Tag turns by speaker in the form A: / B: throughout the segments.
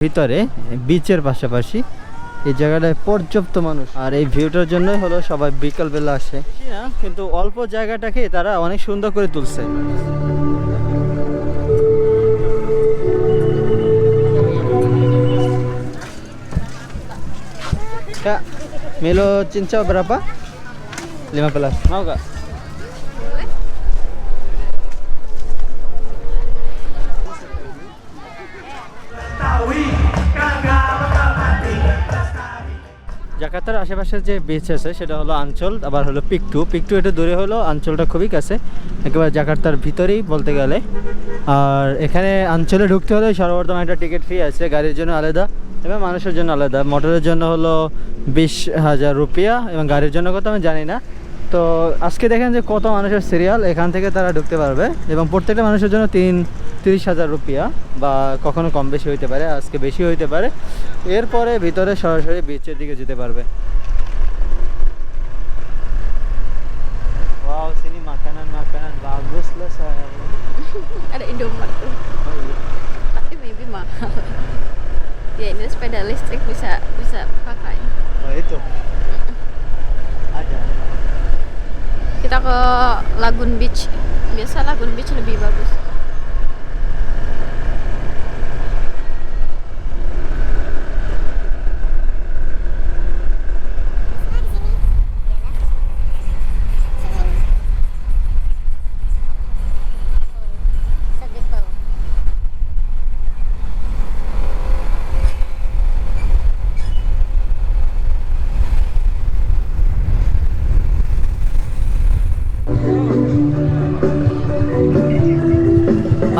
A: ভিতরে বিচের পাশাপাশি এই জায়গাটায় পর্যাপ্ত মানুষ আর এই ভিউটার জন্যই হলো সবাই বিকালবেলা আসে কিন্তু অল্প জায়গাটাকে তারা অনেক সুন্দর করে তুলছে Milo cincau berapa? 15. Mau gak? জাকার্তার আশেপাশের যে বিচ আছে, সেটা হলো আঞ্চল, আবার হলো পিকটু। পিকটু এটা দূরে হলো, আঞ্চলটা খুবই কাছে। একেবারে জাকার্তার ভিতরেই বলতে গেলে। আর এখানে অঞ্চলে ঢুকতে হলে সর্বপ্রথম একটা টিকিট ফি আছে, গাড়ির জন্য আলাদা এবং মানুষের জন্য আলাদা। মোটরের জন্য হলো বিশ হাজার রুপিয়া এবং গাড়ির জন্য কত আমি জানি না। তো আজকে দেখেন যে কত মানুষের সিরিয়াল এখান থেকে তারা ঢুকতে পারবে এবং প্রত্যেকটা মানুষের জন্য তিন তিরিশ হাজার রুপিয়া বা কখনো কম বেশি হইতে পারে আজকে বেশি হইতে পারে। এরপরে ভিতরে সরাসরি বিচের দিকে যেতে পারবে।
B: kita ke Lagoon Beach biasa Lagoon Beach lebih bagus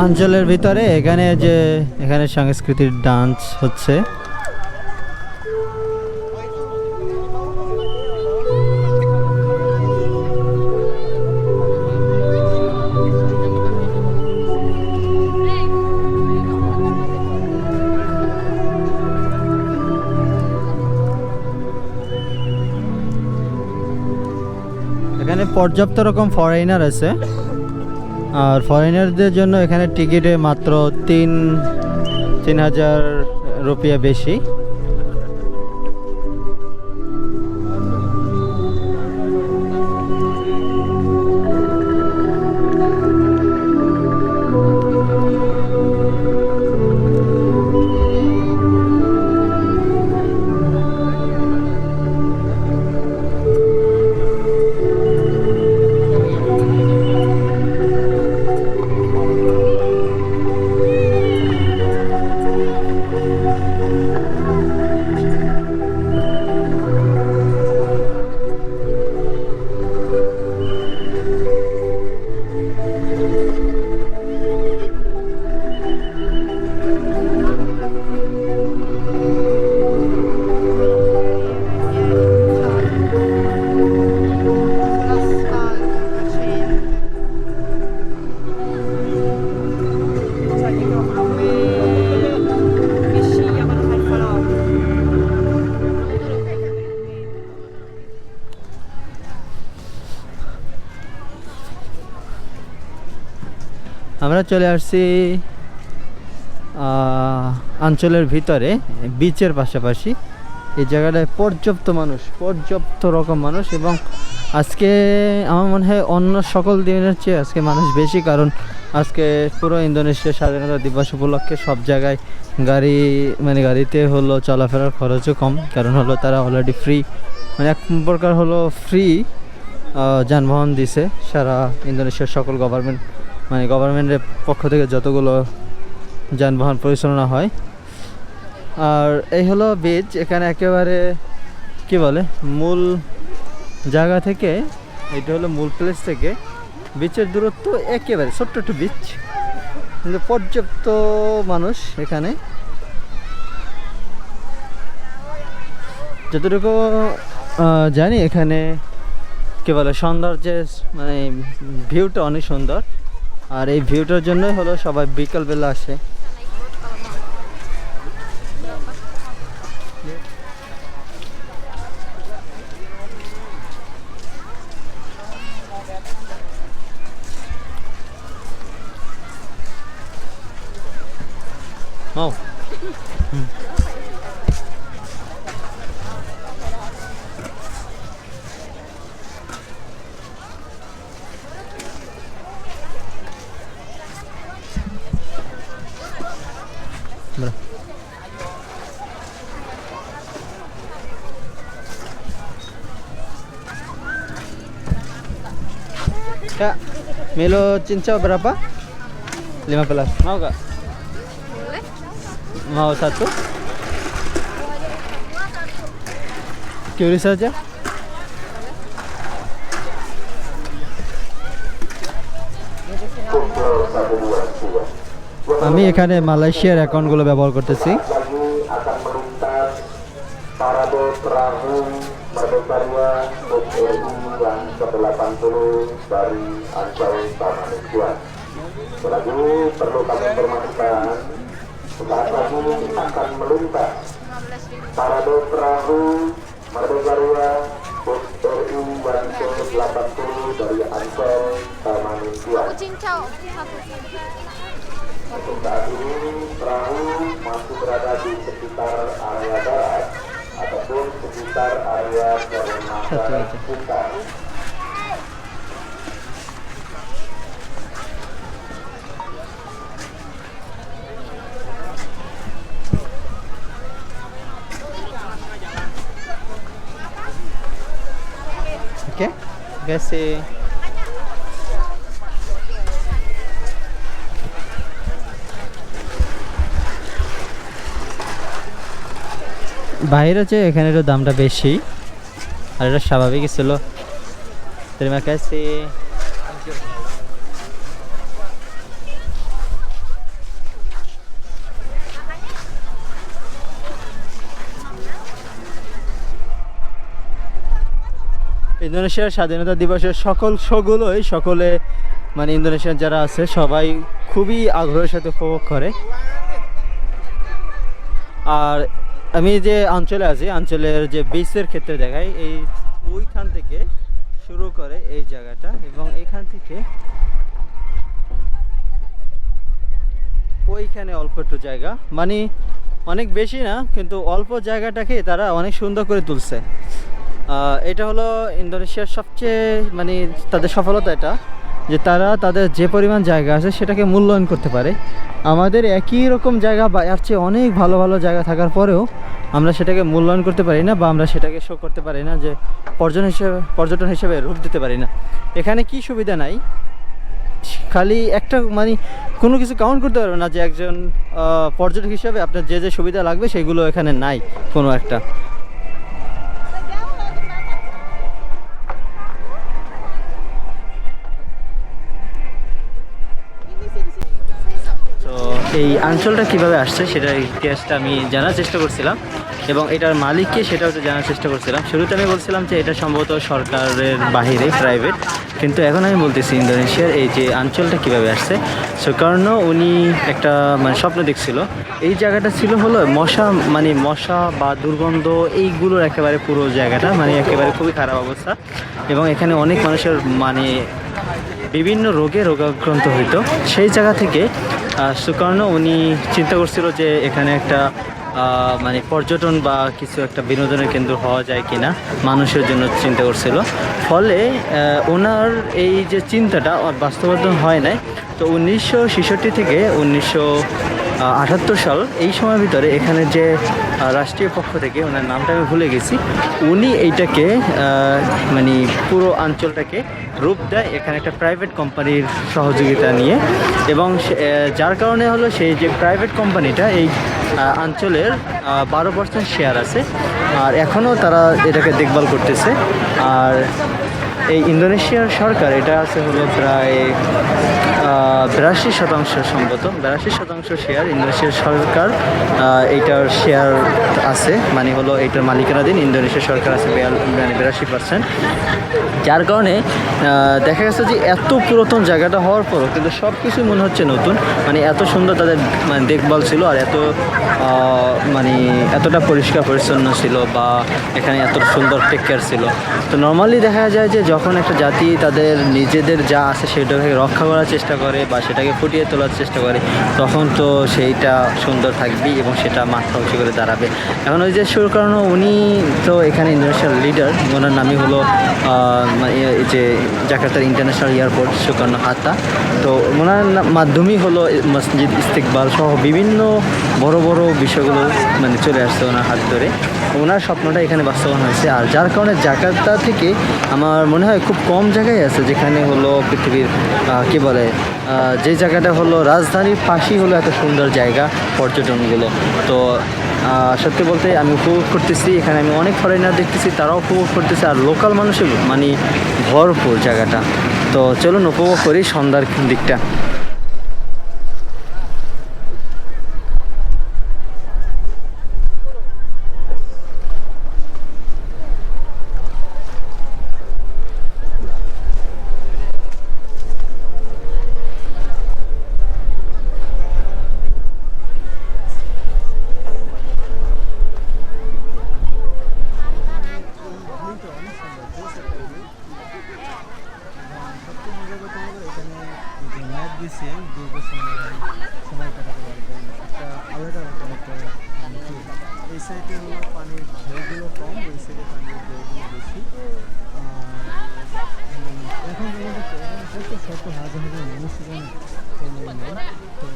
A: অঞ্চলের ভিতরে এখানে যে এখানে সাংস্কৃতিক ডান্স হচ্ছে। এখানে পর্যাপ্ত রকম ফরেনার আছে। আর ফরেনারদের জন্য এখানে টিকিটে মাত্র তিন তিন হাজার রুপিয়া বেশি। চলে আসছি অঞ্চলের ভিতরে বিচের পাশাপাশি। এই জায়গাটায় পর্যাপ্ত মানুষ, পর্যাপ্ত রকম মানুষ এবং আজকে আমার মনে হয় অন্য সকল দিনের চেয়ে আজকে মানুষ বেশি কারণ আজকে পুরো ইন্দোনেশিয়ার স্বাধীনতা দিবস উপলক্ষে সব জায়গায় গাড়ি মানে গাড়িতে হলো চলাফেরার খরচও কম। কারণ হলো তারা অলরেডি ফ্রি মানে এক প্রকার হলো ফ্রি যানবাহন দিছে সারা ইন্দোনেশিয়ার সকল গভর্নমেন্ট মানে গভর্নমেন্টের পক্ষ থেকে যতগুলো যানবাহন পরিচালনা হয়। আর এই হলো বীজ এখানে একেবারে কি বলে, মূল জায়গা থেকে, এটা হলো মূল প্লেস থেকে বিচের দূরত্ব একেবারে ছোট্ট একটু বিচ কিন্তু পর্যাপ্ত মানুষ এখানে। যতটুকু জানি এখানে কি বলে সৌন্দর্যের মানে ভিউটা অনেক সুন্দর। আর এই ভিউটার জন্যই হলো সবাই বিকালবেলা আসে। Milo cincau berapa? 15. Mau gak?
B: Boleh?
A: Mau satu? Kiri saja. আমি এখানে মালয়েশিয়ার অ্যাকাউন্টগুলো ব্যবহার করতেছি
C: lagi akan yang ke-80 dari Ancol Taman Tamanegua. Selagi perlu kami informasikan, sesaat lagi akan melintas
B: para perahu
C: Merdeka Rua Bus RU Bantul 80 dari Ancol
B: Tamanegua.
C: Untuk saat ini perahu masih berada di sekitar area darat ataupun sekitar area perumahan
A: kita. Terima kasih. বাইরে চেয়ে এখানে একটু দামটা বেশি আর এটা স্বাভাবিক ছিল terima kasih ইন্দোনেশিয়ার স্বাধীনতা দিবসের সকল শোগুলোই সকলে মানে ইন্দোনেশিয়ান যারা আছে, সবাই খুবই আগ্রহের সাথে উপভোগ করে। আর আমি যে অঞ্চলে আছি, অঞ্চলের যে বিচের ক্ষেত্রে দেখাই, এই ওইখান থেকে শুরু করে এই জায়গাটা এবং এখান থেকে ওইখানে অল্প একটু জায়গা। মানে অনেক বেশি না, কিন্তু অল্প জায়গাটাকে তারা অনেক সুন্দর করে তুলছে। এটা হলো ইন্দোনেশিয়ার সবচেয়ে মানে তাদের সফলতা এটা, যে তারা তাদের যে পরিমাণ জায়গা আছে সেটাকে মূল্যায়ন করতে পারে। আমাদের একই রকম জায়গা বা এর চেয়ে অনেক ভালো ভালো জায়গা থাকার পরেও আমরা সেটাকে মূল্যায়ন করতে পারি না বা আমরা সেটাকে শো করতে পারি না যে পর্যটন হিসেবে পর্যটন হিসেবে রূপ দিতে পারি না। এখানে কি সুবিধা নাই? খালি একটা মানে কোনো কিছু কাউন্ট করতে পারবে না যে একজন পর্যটক হিসাবে আপনার যে যে সুবিধা লাগবে সেগুলো এখানে নাই কোনো একটা। এই অঞ্চলটা কীভাবে আসছে সেটার ইতিহাসটা আমি জানার চেষ্টা করছিলাম এবং এটার মালিককে সেটাও জানার চেষ্টা করছিলাম। শুরুতে আমি বলছিলাম যে এটা সম্ভবত সরকারের বাহিরে প্রাইভেট কিন্তু এখন আমি বলতেছি ইন্দোনেশিয়ার এই যে অঞ্চলটা কীভাবে আসছে। সুকর্ণ উনি একটা মানে স্বপ্ন দেখছিল। এই জায়গাটা ছিল হলো মশা মানে মশা বা দুর্গন্ধ এইগুলোর একেবারে পুরো জায়গাটা মানে একেবারে খুবই খারাপ অবস্থা। এবং এখানে অনেক মানুষের মানে বিভিন্ন রোগে রোগাক্রান্ত হইতো। সেই জায়গা থেকে সুকর্ণ, উনি চিন্তা করছিল যে এখানে একটা মানে পর্যটন বা কিছু একটা বিনোদনের কেন্দ্র হওয়া যায় কিনা, মানুষের জন্য চিন্তা করছিল। ফলে ওনার এই যে চিন্তাটা বাস্তবায়ন হয় নাই। তো উনিশশো ছেষট্টি থেকে উনিশশো আটাত্তর সাল, এই সময়ের ভিতরে এখানে যে রাষ্ট্রীয় পক্ষ থেকে, ওনার নামটা আমি ভুলে গেছি, উনি এইটাকে মানে পুরো অঞ্চলটাকে রূপ দেয় এখানে একটা প্রাইভেট কোম্পানির সহযোগিতা নিয়ে। এবং যার কারণে হলো সেই যে প্রাইভেট কোম্পানিটা এই অঞ্চলের বারো পার্সেন্ট শেয়ার আছে। আর এখনও তারা এটাকে দেখভাল করতেছে। আর এই ইন্দোনেশিয়ার সরকার, এটা আছে হলো প্রায় বিরাশি শতাংশ সম্ভবত বিরাশি শতাংশ শেয়ার ইন্দোনেশিয়ার সরকার এইটার শেয়ার আছে মানে হলো এইটার মালিকানাধীন ইন্দোনেশিয়ার সরকার আছে মানে বিরাশি পার্সেন্ট যার কারণে দেখা গেছে যে এত পুরাতন জায়গাটা হওয়ার পরও কিন্তু সব কিছুই মনে হচ্ছে নতুন। মানে এত সুন্দর তাদের মানে দেখভাল ছিল আর এত মানে এতটা পরিষ্কার পরিচ্ছন্ন ছিল বা এখানে এত সুন্দর টেক কেয়ার ছিল। তো নর্মালি দেখা যায় যে যখন একটা জাতি তাদের নিজেদের যা আছে সেটাকে রক্ষা করার চেষ্টা করে বা সেটাকে ফুটিয়ে তোলার চেষ্টা করে, তখন তো সেইটা সুন্দর থাকবেই এবং সেটা মাথা উঁচু করে দাঁড়াবে। এখন ওই যে সুর কারণ উনি তো এখানে ইন্টারন্যাশনাল লিডার ওনার নামই হলো এই যে জাকার্তার ইন্টারন্যাশনাল এয়ারপোর্ট সুকর্ণ হাতা। তো ওনার মাধ্যমেই হলো মসজিদ ইস্তেকবাল সহ বিভিন্ন বড় বড় বিষয়গুলো মানে চলে আসছে ওনার হাত ধরে। ওনার স্বপ্নটা এখানে বাস্তবায়ন হয়েছে। আর যার কারণে জাকার্তা থেকে আমার মনে হয় খুব কম জায়গায় আছে যেখানে হলো পৃথিবীর কি বলে যে জায়গাটা হলো রাজধানীর পাশেই হলো এত সুন্দর জায়গা পর্যটনগুলো। তো সত্যি বলতে আমি উপভোগ করতেছি, এখানে আমি অনেক ফরেনার দেখতেছি, তারাও উপভোগ করতেছে, আর লোকাল মানুষের মানে ভরপুর জায়গাটা। তো চলুন উপভোগ করি সন্ধ্যার দিকটা। এই সাইডে হলো পানির ঢেউগুলো কম, ওই সাইডে পানির ঢেউগুলো বেশি। এখন আমাদের শত হাজার হাজার মানুষ এখানে তো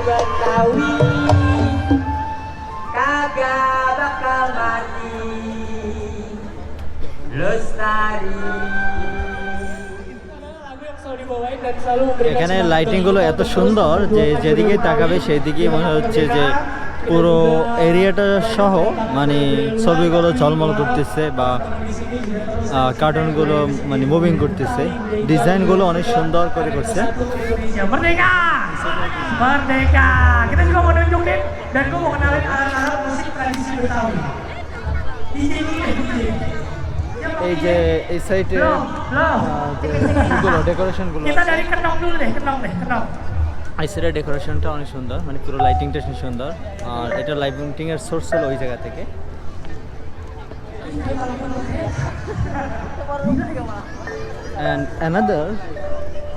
D: Betawi Kagak bakal mati. Lestari.
A: এখানে লাইটিংগুলো এত সুন্দর যে যেদিকে তাকাবে সেই মনে হচ্ছে যে পুরো এরিয়াটা সহ মানে ছবিগুলো ঝলমল করতেছে বা কার্টুনগুলো মানে মুভিং করতেছে। ডিজাইনগুলো অনেক সুন্দর করে করছে। এই যে, এই সাইডে ডেকোরেশনগুলো সাইডের ডেকোরেশনটা অনেক সুন্দর মানে পুরো লাইটিংটা সুন্দর। আর এটা লাইটিং এর সোর্স হলো ওই জায়গা থেকে। অ্যান্ড অ্যানাদার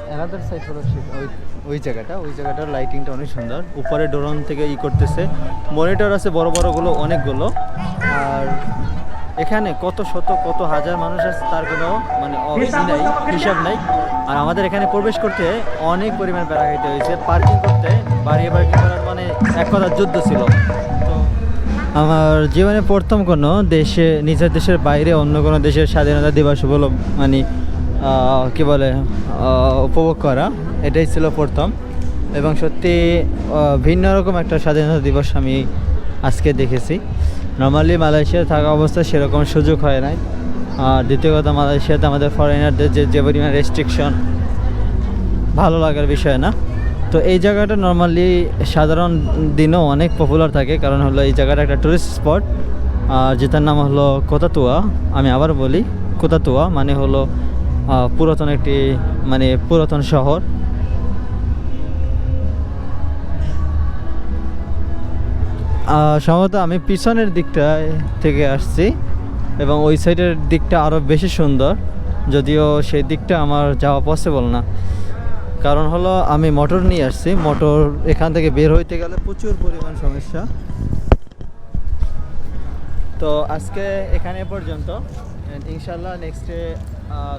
A: অ্যানাদার সাইড হলো ওই ওই জায়গাটা। ওই জায়গাটার লাইটিংটা অনেক সুন্দর। উপরে ড্রোন থেকে ই করতেছে। মনিটর আছে বড় বড়গুলো, অনেকগুলো। আর এখানে কত শত, কত হাজার মানুষ আছে তার কোনো মানে হিসাব নাই। আর আমাদের এখানে প্রবেশ করতে অনেক পরিমাণ প্যারা খাইতে হয়েছে পার্কিং করতে বাড়িয়ে পার্কিং করার মানে এক কথা যুদ্ধ ছিল। তো আমার জীবনে প্রথম কোনো দেশে নিজের দেশের বাইরে অন্য কোনো দেশের স্বাধীনতা দিবস বলো মানে কি বলে উপভোগ করা, এটাই ছিল প্রথম। এবং সত্যি ভিন্ন রকম একটা স্বাধীনতা দিবস আমি আজকে দেখেছি। নর্মালি মালয়েশিয়া থাকা অবস্থায় সেরকম সুযোগ হয় নাই। আর দ্বিতীয় কথা মালয়েশিয়াতে আমাদের ফরেনারদের যে যে পরিমাণ রেস্ট্রিকশন ভালো লাগার বিষয় না। তো এই জায়গাটা নর্মালি সাধারণ দিনেও অনেক পপুলার থাকে, কারণ হলো এই জায়গাটা একটা টুরিস্ট স্পট আর যেটার নাম হলো কোতাতুয়া, আমি আবার বলি কোতাতুয়া মানে হলো পুরাতন একটি মানে পুরাতন শহর। সম্ভবত আমি পিছনের দিকটা থেকে আসছি এবং ওই সাইডের দিকটা আরও বেশি সুন্দর, যদিও সেই দিকটা আমার যাওয়া পসিবল না। কারণ হলো আমি মোটর নিয়ে আসছি, মোটর এখান থেকে বের হইতে গেলে প্রচুর পরিমাণ সমস্যা। তো আজকে এখানে পর্যন্ত ইনশাল্লাহ নেক্সটে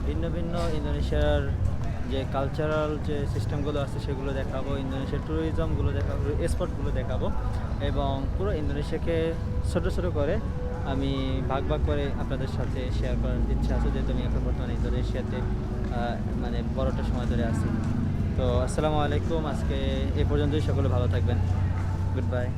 A: ভিন্ন ভিন্ন ইন্দোনেশিয়ার যে কালচারাল যে সিস্টেমগুলো আছে সেগুলো দেখাবো, ইন্দোনেশিয়ার ট্যুরিজমগুলো দেখাবো স্পটগুলো দেখাবো এবং পুরো ইন্দোনেশিয়াকে ছোটো ছোটো করে আমি ভাগ ভাগ করে আপনাদের সাথে শেয়ার করার ইচ্ছা আছে যেহেতু আমি এখন বর্তমানে ইন্দোনেশিয়াতে মানে বড়টা সময় ধরে আছি। তো আসসালামু আলাইকুম, আজকে এ পর্যন্তই, সকলে ভালো থাকবেন। Good bye